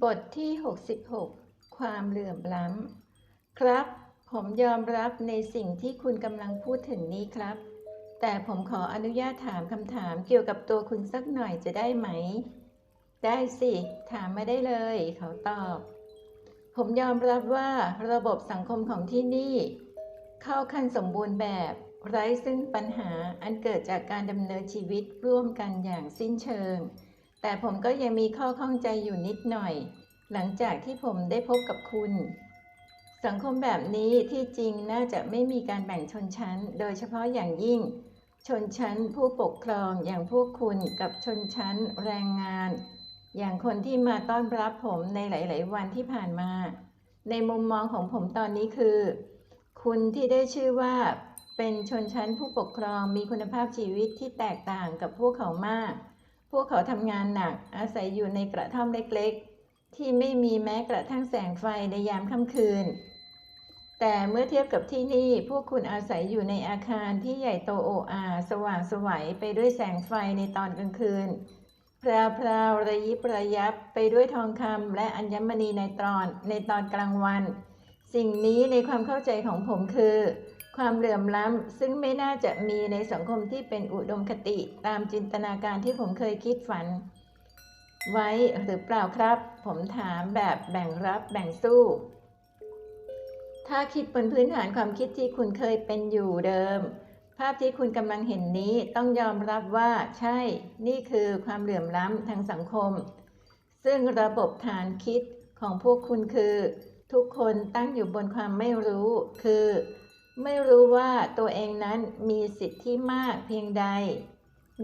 บทที่ 66 ความเหลื่อมล้ำ ครับ ผมยอมรับในสิ่งที่คุณกำลังพูดถึงนี้ครับ แต่ผมขออนุญาตถามคำถามเกี่ยวกับตัวคุณสักหน่อยจะได้ไหม ได้สิ ถามมาได้เลย เขาตอบ ผมยอมรับว่าระบบสังคมของที่นี่ เข้าขั้นสมบูรณ์แบบ ไร้ซึ่งปัญหาอันเกิดจากการดำเนินชีวิตร่วมกันอย่างสิ้นเชิง แต่ผมก็ยังมีข้อข้องใจอยู่นิดหน่อย หลังจากที่ผมได้พบกับคุณ สังคมแบบนี้ที่จริงน่าจะไม่มีการแบ่งชนชั้น โดยเฉพาะอย่างยิ่ง ชนชั้นผู้ปกครองอย่างพวกคุณกับชนชั้นแรงงาน อย่างคนที่มาต้อนรับผมในหลาย ๆ วันที่ผ่านมา ในมุมมองของผมตอนนี้คือ คุณที่ได้ชื่อว่าเป็นชนชั้นผู้ปกครองมีคุณภาพชีวิตที่แตกต่างกับพวกเขามาก พวกเขาทำงานหนัก อาศัยอยู่ในกระท่อมเล็กๆ ที่ไม่มีแม้กระทั่งแสงไฟในยามค่ำคืน แต่เมื่อเทียบกับที่นี่ พวกคุณอาศัยอยู่ในอาคารที่ใหญ่โตโออาสว่างสวัยไปด้วยแสงไฟในตอนกลางคืนพราวพราวๆระยิบระยับไปด้วยทองคำและอัญมณีในตอนในตอนกลางวัน สิ่งนี้ในความเข้าใจของผมคือ ความเหลื่อมล้ำซึ่งไม่น่าจะมีในสังคมที่เป็นอุดมคติตามจินตนาการที่ผมเคยคิดฝัน ไว้หรือเปล่าครับ ผมถามแบบแบ่งรับแบ่งสู้ ถ้าคิดบนพื้นฐานความคิดที่คุณเคยเป็นอยู่เดิม ภาพที่คุณกำลังเห็นนี้ต้องยอมรับว่าใช่ นี่คือความเหลื่อมล้ำทางสังคม ซึ่งระบบฐานคิดของพวกคุณคือ ทุกคนตั้งอยู่บนความไม่รู้ คือ ไม่รู้ว่าตัวเองนั้นมีสิทธิมากเพียงใด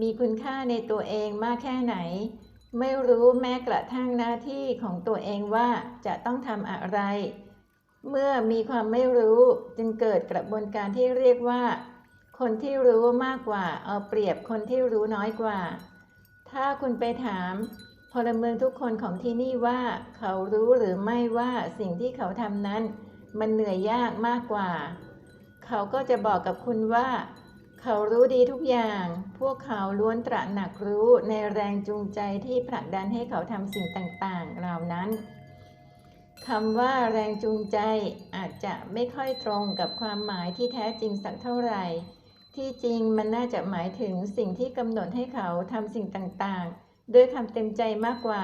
มีคุณค่าในตัวเองมากแค่ไหน ไม่รู้แม้กระทั่งหน้าที่ของตัวเองว่าจะต้องทำอะไร เมื่อมีความไม่รู้จึงเกิดกระบวนการที่เรียกว่า คนที่รู้มากกว่าเอาเปรียบคนที่รู้น้อยกว่า ถ้าคุณไปถามพลเมืองทุกคนของที่นี่ว่าเขารู้หรือไม่ว่าสิ่งที่เขาทำนั้น มันเหนื่อยยากมากกว่า เขาก็จะบอกกับคุณว่า เขารู้ดีทุกอย่าง พวกเขาล้วนตระหนักรู้ในแรงจูงใจที่ผลักดันให้เขาทำสิ่งต่างๆ เหล่านั้นคำว่าแรงจูงใจอาจจะไม่ค่อยตรงกับความหมายที่แท้จริงสักเท่าไหร่ ที่จริงมันน่าจะหมายถึงสิ่งที่กำหนดให้เขาทำสิ่งต่างๆ ด้วยคำเต็มใจมากกว่า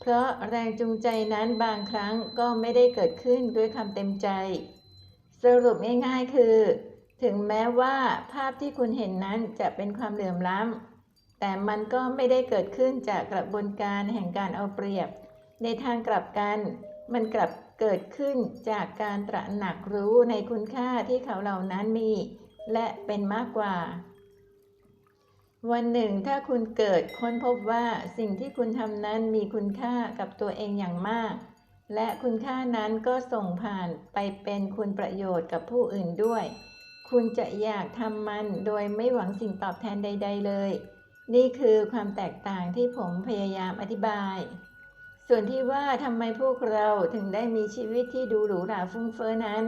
เพราะแรงจูงใจนั้นบางครั้งก็ไม่ได้เกิดขึ้นด้วยคำเต็มใจ สรุปง่ายๆคือ ถึงแม้ว่าภาพที่คุณเห็นนั้นจะเป็นความเหลื่อมล้ำ แต่มันก็ไม่ได้เกิดขึ้นจากกระบวนการแห่งการเอาเปรียบ ในทางกลับกัน มันกลับเกิดขึ้นจากการตระหนักรู้ในคุณค่าที่เขาเหล่านั้นมี และเป็นมากกว่า วันหนึ่งถ้าคุณเกิดค้นพบว่าสิ่งที่คุณทำนั้นมีคุณค่ากับตัวเองอย่างมาก และคุณค่านั้นก็ส่งผ่านไปเป็นคุณประโยชน์กับผู้อื่นด้วย คุณจะอยากทำมันโดยไม่หวังสิ่งตอบแทนใด ๆ เลย นี่คือความแตกต่างที่ผมพยายามอธิบาย ส่วนที่ว่าทำไมพวกเราถึงได้มีชีวิตที่ดูหรูหราฟุ้งเฟ้อนั้น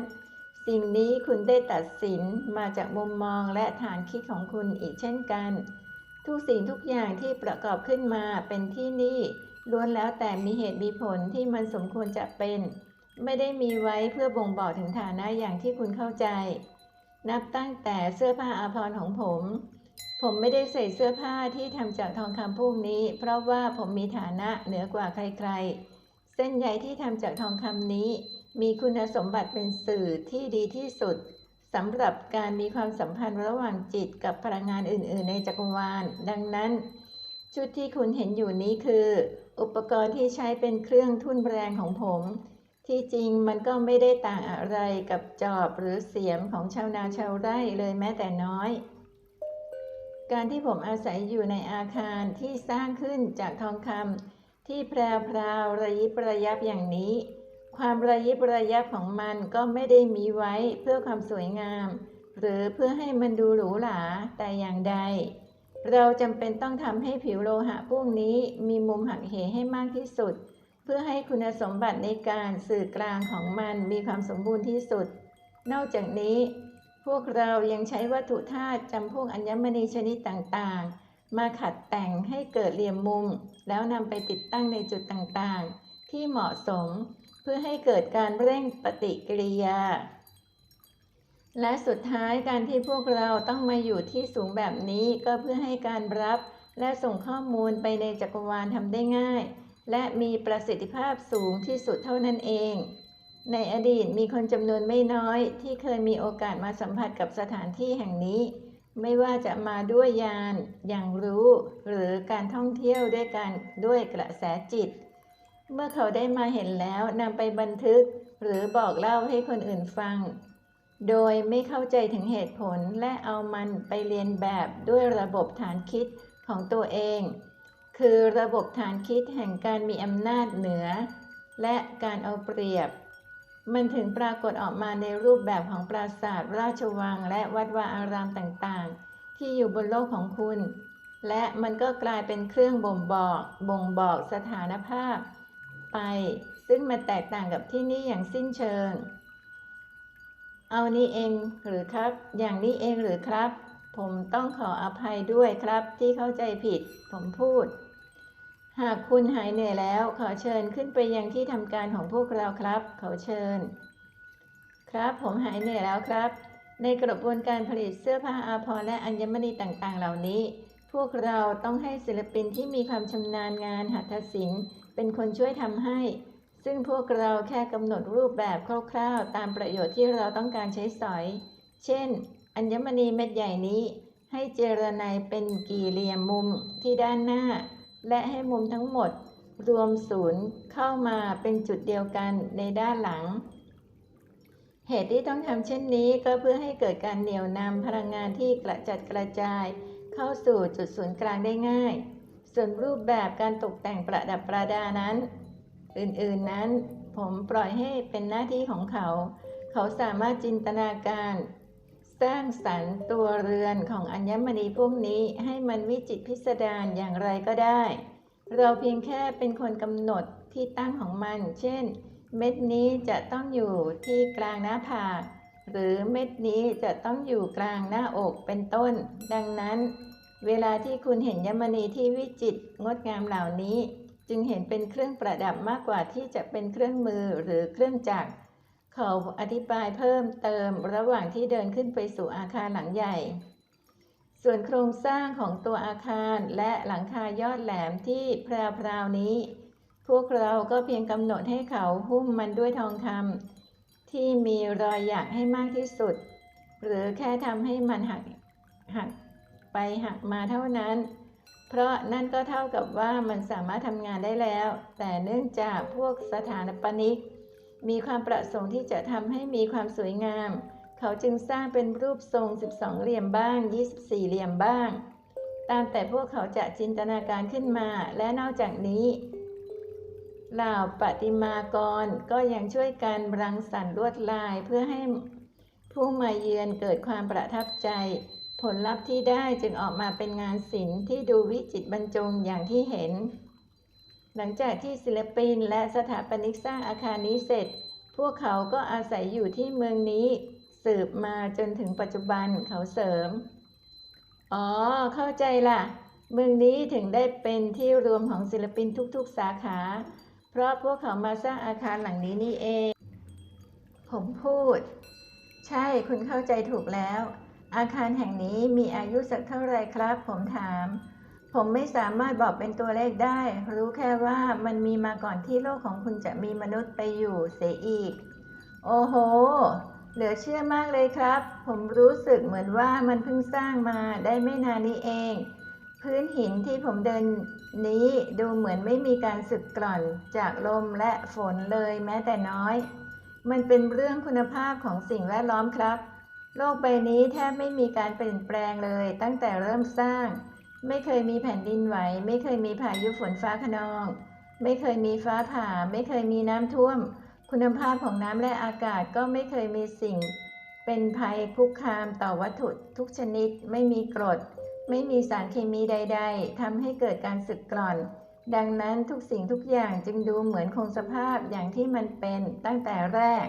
สิ่งนี้คุณได้ตัดสินมาจากมุมมองและฐานคิดของคุณอีกเช่นกัน ทุกสิ่งทุกอย่างที่ประกอบขึ้นมาเป็นที่นี่ ล้วนแล้วแต่มีเหตุมีผลที่มันสมควรจะเป็น ไม่ได้มีไว้เพื่อบ่งบอกถึงฐานะอย่างที่คุณเข้าใจ นับตั้งแต่เสื้อผ้าอาภรณ์ของผม ผมไม่ได้ใส่เสื้อผ้าที่ทำจากทองคำพวกนี้ เพราะว่าผมมีฐานะเหนือกว่าใครๆ เส้นใยที่ทำจากทองคำนี้ มีคุณสมบัติเป็นสื่อที่ดีที่สุดสำหรับการมีความสัมพันธ์ระหว่างจิตกับพลังงานอื่น ๆ ในจักรวาล ดังนั้น ชุดที่คุณเห็นอยู่นี้คือ อุปกรณ์ที่ใช้เป็นเครื่องทุ่นแรงของผม ที่จริงมันก็ไม่ได้ต่างอะไรกับจอบหรือเสียมของชาวนาชาวไร่เลยแม้แต่น้อย การที่ผมอาศัยอยู่ในอาคารที่สร้างขึ้นจากทองคำที่แพรวพราวระยิบระยับอย่างนี้ ความระยิบระยับของมันก็ไม่ได้มีไว้เพื่อความสวยงาม หรือเพื่อให้มันดูหรูหราแต่อย่างใด เราจำเป็นต้องทำให้ผิวโลหะพวกนี้มีมุมหักเหให้มากที่สุด เพื่อให้คุณสมบัติในการสื่อกลางของมันมีความสมบูรณ์ที่สุด นอกจากนี้ พวกเรายังใช้วัตถุธาตุจำพวกอัญมณีชนิดต่างๆ มาขัดแต่งให้เกิดเหลี่ยมมุม แล้วนำไปติดตั้งในจุดต่างๆ ที่เหมาะสม เพื่อให้เกิดการเร่งปฏิกิริยา และสุดท้ายการที่พวกเราต้องมาอยู่ที่สูงแบบนี้ก็เพื่อให้การรับและส่งข้อมูลไปในจักรวาลทำได้ง่าย และมีประสิทธิภาพสูงที่สุดเท่านั้นเอง ในอดีตมีคนจำนวนไม่น้อยที่เคยมีโอกาสมาสัมผัสกับสถานที่แห่งนี้ ไม่ว่าจะมาด้วยยาน อย่างรู้ หรือการท่องเที่ยวด้วยการด้วยกระแสจิต เมื่อเขาได้มาเห็นแล้วนำไปบันทึก หรือบอกเล่าให้คนอื่นฟัง โดยไม่เข้าใจถึงเหตุผลและเอามันไปเรียนแบบด้วยระบบฐานคิดของตัวเอง คือระบบฐานคิดแห่งการมีอำนาจเหนือ และการเอาเปรียบ มันถึงปรากฏออกมาในรูปแบบของปราสาทราชวังและวัดวาอารามต่างๆ ที่อยู่บนโลกของคุณ และมันก็กลายเป็นเครื่องบ่งบอกบ่งบอกสถานภาพ ไป ซึ่งมันแตกต่างกับที่นี่อย่างสิ้นเชิง เอานี่เองหรือครับ อย่างนี้เองหรือครับ ผมต้องขออภัยด้วยครับที่เข้าใจผิด ผมพูด หากคุณหายเหนื่อยแล้ว ขอเชิญขึ้นไปยังที่ทำการของพวกเราครับ เขาเชิญ ครับผมหายเหนื่อยแล้วครับ ในกระบวนการผลิตเสื้อผ้าอาภรณ์และอัญมณีต่างๆ เหล่านี้ พวกเราต้องให้ศิลปินที่มีความชำนาญงานหัตถศิลป์เป็นคนช่วยทำให้ ซึ่งพวกเราแค่กำหนดรูปแบบคร่าวๆ ตามประโยชน์ที่เราต้องการใช้สอย เช่น อัญมณีเม็ดใหญ่นี้ ให้เจรไนเป็นกี่เหลี่ยมมุมที่ด้านหน้า และให้มุมทั้งหมด รวมศูนย์เข้ามาเป็นจุดเดียวกันในด้านหลัง เหตุที่ต้องทำเช่นนี้ก็เพื่อให้เกิดการเหนี่ยวนำพลังงานที่กระจัดกระจาย เข้าสู่จุดศูนย์กลางได้ง่าย ส่วนรูปแบบการตกแต่งประดับประดานั้น อื่นๆนั้น ผมปล่อยให้เป็นหน้าที่ของเขา เขาสามารถจินตนาการ สร้างสรรค์ตัวเรือนของอัญมณีพวกนี้ให้มันวิจิตพิสดารอย่างไรก็ได้ เราเพียงแค่เป็นคนกำหนดที่ตั้งของมัน เช่น เม็ดนี้จะต้องอยู่ที่กลางหน้าผากหรือเม็ดนี้จะต้องอยู่กลางหน้าอกเป็นต้น ดังนั้น เวลาที่คุณเห็นยมณีที่วิจิตรงดงามเหล่านี้ จึงเห็นเป็นเครื่องประดับมากกว่าที่จะเป็นเครื่องมือหรือเครื่องจักรเขาอธิบายเพิ่มเติมระหว่างที่เดินขึ้นไปสู่อาคารหลังใหญ่ ส่วนโครงสร้างของตัวอาคารและหลังคายอดแหลมที่แพรวๆนี้ พวกเราก็เพียงกำหนดให้เขาหุ้มมันด้วยทองคำที่มีรอยหยักให้มากที่สุด หรือแค่ทำให้มันหักหักไปหักมาเท่านั้น เพราะนั่นก็เท่ากับว่ามันสามารถทำงานได้แล้ว แต่เนื่องจากพวกสถานปนิก มีความประสงค์ที่จะทำให้มีความสวยงาม เขาจึงสร้างเป็นรูปทรง 12 เหลี่ยมบ้าง 24 เหลี่ยมบ้าง ตามแต่พวกเขาจะจินตนาการขึ้นมา และนอกจากนี้เหล่าประติมากรก็ยังช่วยกันรังสรรค์ลวดลายเพื่อให้ผู้มาเยือนเกิดความประทับใจ ผลลัพธ์ที่ได้จึงออกมาเป็นงานศิลป์ที่ดูวิจิตรบรรจงอย่างที่เห็น หลังจากที่ศิลปินและสถาปนิกสร้างอาคารนี้เสร็จ พวกเขาก็อาศัยอยู่ที่เมืองนี้ สืบมาจนถึงปัจจุบันเขาเสริม อ๋อ เข้าใจละเมืองนี้ถึงได้เป็นที่รวมของศิลปินทุกๆสาขา เพราะพวกเขามาสร้างอาคารหลังนี้นี่เอง ผมพูด ใช่คุณเข้าใจถูกแล้ว อาคารแห่งนี้มีอายุสักเท่าไรครับ ผมถาม ผมไม่สามารถบอกเป็นตัวเลขได้ รู้แค่ว่ามันมีมาก่อนที่โลกของคุณจะมีมนุษย์ไปอยู่เสียอีก โอ้โห เหลือเชื่อมากเลยครับ ผมรู้สึกเหมือนว่ามันเพิ่งสร้างมาได้ไม่นานนี้เอง พื้นหินที่ผมเดินนี้ดูเหมือนไม่มีการสึกกร่อนจากลมและฝนเลยแม้แต่น้อย มันเป็นเรื่องคุณภาพของสิ่งแวดล้อมครับ โลกใบนี้แทบไม่มีการเปลี่ยนแปลงเลย ตั้งแต่เริ่มสร้าง ไม่เคยมีแผ่นดินไหว ไม่เคยมีพายุฝนฟ้าคะนอง ไม่เคยมีฟ้าผ่า ไม่เคยมีน้ำท่วม คุณภาพของน้ำและอากาศก็ไม่เคยมีสิ่ง เป็นภัยคุกคามต่อวัตถุทุกชนิด ไม่มีกรด ไม่มีสารเคมีใด ๆทำให้เกิดการสึกกร่อน ดังนั้นทุกสิ่งทุกอย่างจึงดูเหมือนคงสภาพอย่างที่มันเป็นตั้งแต่แรก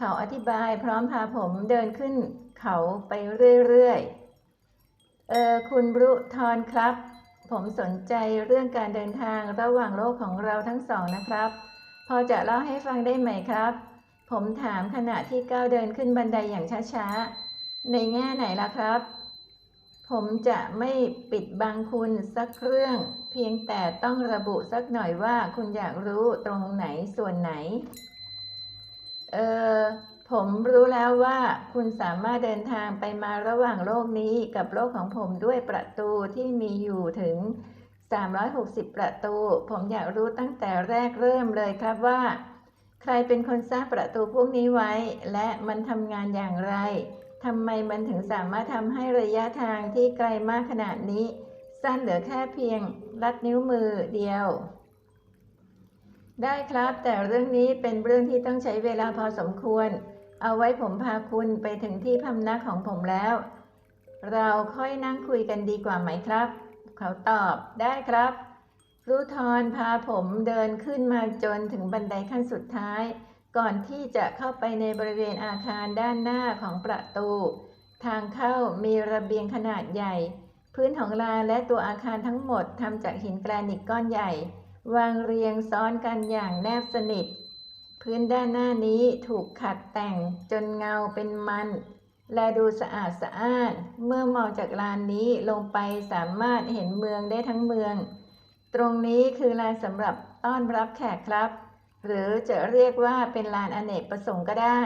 เขาอธิบายพร้อมพาผมเดินขึ้นเขาไปเรื่อยๆ เออคุณบรุทอนครับ ผมสนใจเรื่องการเดินทางระหว่างโลกของเราทั้งสองนะครับ พอจะเล่าให้ฟังได้ไหมครับ ผมถามขณะที่ก้าวเดินขึ้นบันไดอย่างช้าๆ ในแง่ไหนล่ะครับ ผมจะไม่ปิดบังคุณสักเรื่อง เพียงแต่ต้องระบุสักหน่อยว่าคุณอยากรู้ตรงไหนส่วนไหน เออผมรู้แล้วว่าคุณสามารถเดินทางไปมาระหว่างโลกนี้กับโลกของผมด้วยประตูที่มีอยู่ถึง 360 ประตู ผมอยากรู้ตั้งแต่แรกเริ่มเลยครับว่า ใครเป็นคนสร้างประตูพวกนี้ไว้ และมันทำงานอย่างไรทำไมมันถึงสามารถทำให้ระยะทางที่ไกลมากขนาดนี้ สั้นเหลือแค่เพียงลัดนิ้วมือเดียว ได้ครับแต่เรื่องนี้เป็นเรื่องที่ต้องใช้เวลาพอสมควร เอาไว้ผมพาคุณไปถึงที่พำนักของผมแล้ว เราค่อยนั่งคุยกันดีกว่าไหมครับ เขาตอบได้ครับรุทรพาผมเดินขึ้นมาจนถึงบันไดขั้นสุดท้าย ก่อนที่จะเข้าไปในบริเวณอาคารด้านหน้าของประตู ทางเข้ามีระเบียงขนาดใหญ่ พื้นของลานและตัวอาคารทั้งหมดทำจากหินแกรนิตก้อนใหญ่ วางเรียงซ้อนกันอย่างแนบสนิท พื้นด้านหน้านี้ถูกขัดแต่งจนเงาเป็นมัน และดูสะอาดสะอ้านเมื่อมองจากลานนี้ลงไปสามารถเห็นเมืองได้ทั้งเมือง ตรงนี้คือลานสำหรับต้อนรับแขกครับ หรือจะเรียกว่าเป็นลานอเนกประสงค์ก็ได้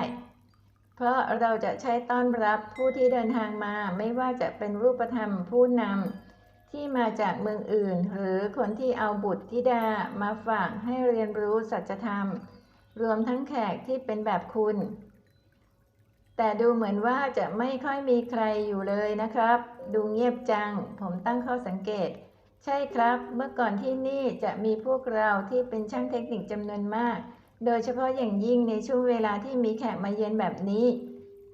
เพราะเราจะใช้ต้อนรับผู้ที่เดินทางมาไม่ว่าจะเป็นรูปธรรมผู้นำ ที่มาจากเมืองอื่น หรือคนที่เอาบุตรธิดามาฝากให้เรียนรู้สัจธรรม รวมทั้งแขกที่เป็นแบบคุณ แต่ดูเหมือนว่าจะไม่ค่อยมีใครอยู่เลยนะครับ ดูเงียบจัง ผมตั้งข้อสังเกต ใช่ครับ เมื่อก่อนที่นี่จะมีพวกเราที่เป็นช่างเทคนิคจำนวนมาก โดยเฉพาะอย่างยิ่งในช่วงเวลาที่มีแขกมาเยือนแบบนี้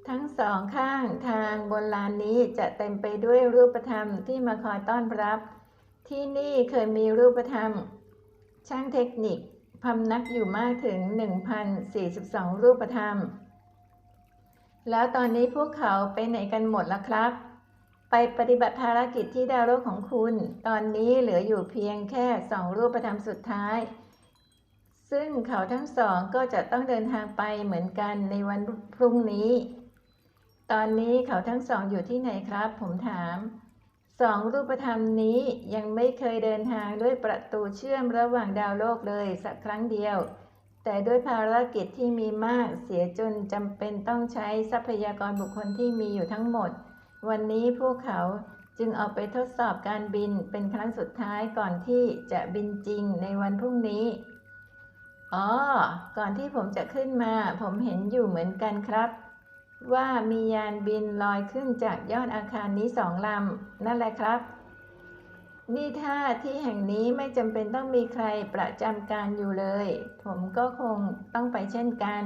ทั้งสองข้างทางบนลานนี้จะเต็มไปด้วยรูปธรรมที่มาคอยต้อนรับ ที่นี่เคยมีรูปธรรม ช่างเทคนิคพำนักอยู่มากถึง 1,042 รูปธรรม แล้วตอนนี้พวกเขาไปไหนกันหมดแล้วครับ ไปปฏิบัติภารกิจที่ดาวโลกของคุณ ตอนนี้เหลืออยู่เพียงแค่สองรูปธรรมสุดท้าย ซึ่งเขาทั้งสองก็จะต้องเดินทางไปเหมือนกันในวันพรุ่งนี้ ตอนนี้เขาทั้งสองอยู่ที่ไหนครับ ผมถามสองรูปธรรมนี้ยังไม่เคยเดินทางด้วยประตูเชื่อมระหว่างดาวโลกเลยสักครั้งเดียว แต่ด้วยภารกิจที่มีมากเสียจนจำเป็นต้องใช้ทรัพยากรบุคคลที่มีอยู่ทั้งหมด วันนี้พวกเขาจึงออกไปทดสอบการบินเป็นครั้งสุดท้ายก่อนที่จะบินจริงในวันพรุ่งนี้ อ๋อ ก่อนที่ผมจะขึ้นมา ผมเห็นอยู่เหมือนกันครับ ว่ามียานบินลอยขึ้นจากยอดอาคารนี้สองลำ นั่นแหละครับ นี่ถ้าที่แห่งนี้ไม่จำเป็นต้องมีใครประจำการอยู่เลย ผมก็คงต้องไปเช่นกัน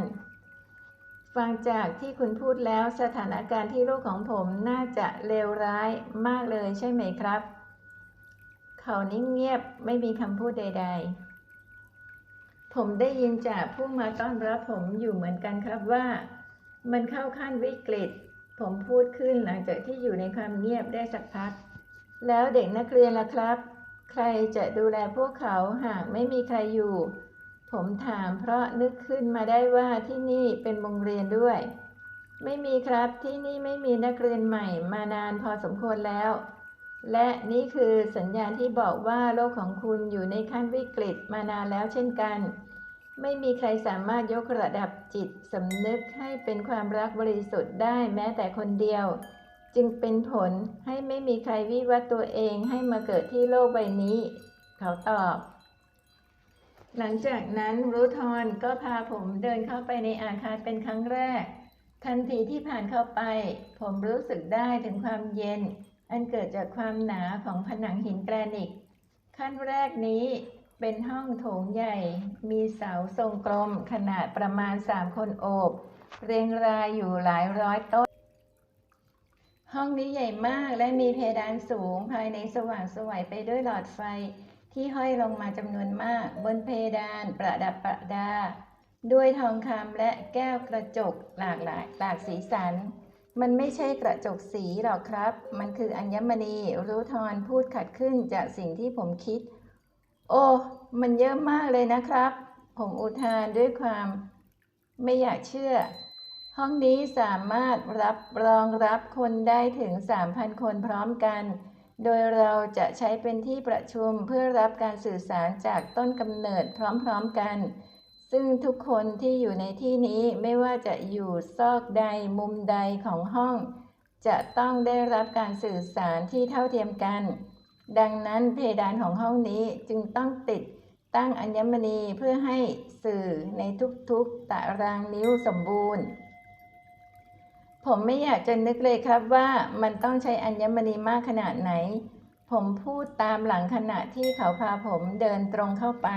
ฟังจากที่คุณพูดแล้วสถานการณ์ที่โลกของผมน่าจะเลวร้ายมากเลยใช่ไหมครับ เขานิ่งเงียบไม่มีคำพูดใด ๆ ผมได้ยินจากผู้มาต้อนรับผมอยู่เหมือนกันครับว่า มันเข้าขั้นวิกฤต ผมพูดขึ้นหลังจากที่อยู่ในความเงียบได้สักพัก แล้วเด็กนักเรียนล่ะครับ ใครจะดูแลพวกเขาหากไม่มีใครอยู่ ผมถามเพราะนึกขึ้นมาได้ว่าที่นี่เป็นโรงเรียนด้วย ไม่มีครับที่นี่ไม่มีนักเรียนใหม่มานานพอสมควรแล้ว และนี่คือสัญญาณที่บอกว่าโลกของคุณอยู่ในขั้นวิกฤตมานานแล้วเช่นกัน ไม่มีใครสามารถยกระดับจิตสำนึกให้เป็นความรักบริสุทธิ์ได้แม้แต่คนเดียว จึงเป็นผลให้ไม่มีใครวิวัฒน์ตัวเองให้มาเกิดที่โลกใบนี้ เขาตอบ หลังจากนั้นรูทอนก็พาผมเดินเข้าไปในอาคารเป็นครั้งแรก ทันทีที่ผ่านเข้าไป ผมรู้สึกได้ถึงความเย็น อันเกิดจากความหนาของผนังหินแกรนิตขั้นแรกนี้ เป็นห้องโถงใหญ่ มีเสาทรงกลมขนาดประมาณสามคนโอบ เรียงรายอยู่หลายร้อยต้น ห้องนี้ใหญ่มากและมีเพดานสูงภายในสว่างสวยไปด้วยหลอดไฟที่ห้อยลงมาจำนวนมาก บนเพดานประดับประดา ด้วยทองคำและแก้วกระจกหลากหลายหลากสีสัน มันไม่ใช่กระจกสีหรอกครับ มันคืออัญมณีรู้ทอนพูดขัดขึ้นจากสิ่งที่ผมคิด โอ้ มันเยอะมากเลยนะครับ ผมอุทานด้วยความไม่อยากเชื่อ ห้องนี้สามารถรับรองรับคนได้ถึง 3,000 คนพร้อมกัน โดยเราจะใช้เป็นที่ประชุมเพื่อรับการสื่อสารจากต้นกำเนิดพร้อมๆกัน ซึ่งทุกคนที่อยู่ในที่นี้ไม่ว่าจะอยู่ซอกใดมุมใดของห้อง จะต้องได้รับการสื่อสารที่เท่าเทียมกัน ดังนั้นเพดานของห้องนี้จึงต้องติดตั้งอัญมณีเพื่อให้สื่อในทุกๆตารางนิ้วสมบูรณ์ ผมไม่อยากจะนึกเลยครับว่ามันต้องใช้อัญมณีมากขนาดไหน ผมพูดตามหลังขณะที่เขาพาผมเดินตรงเข้าไป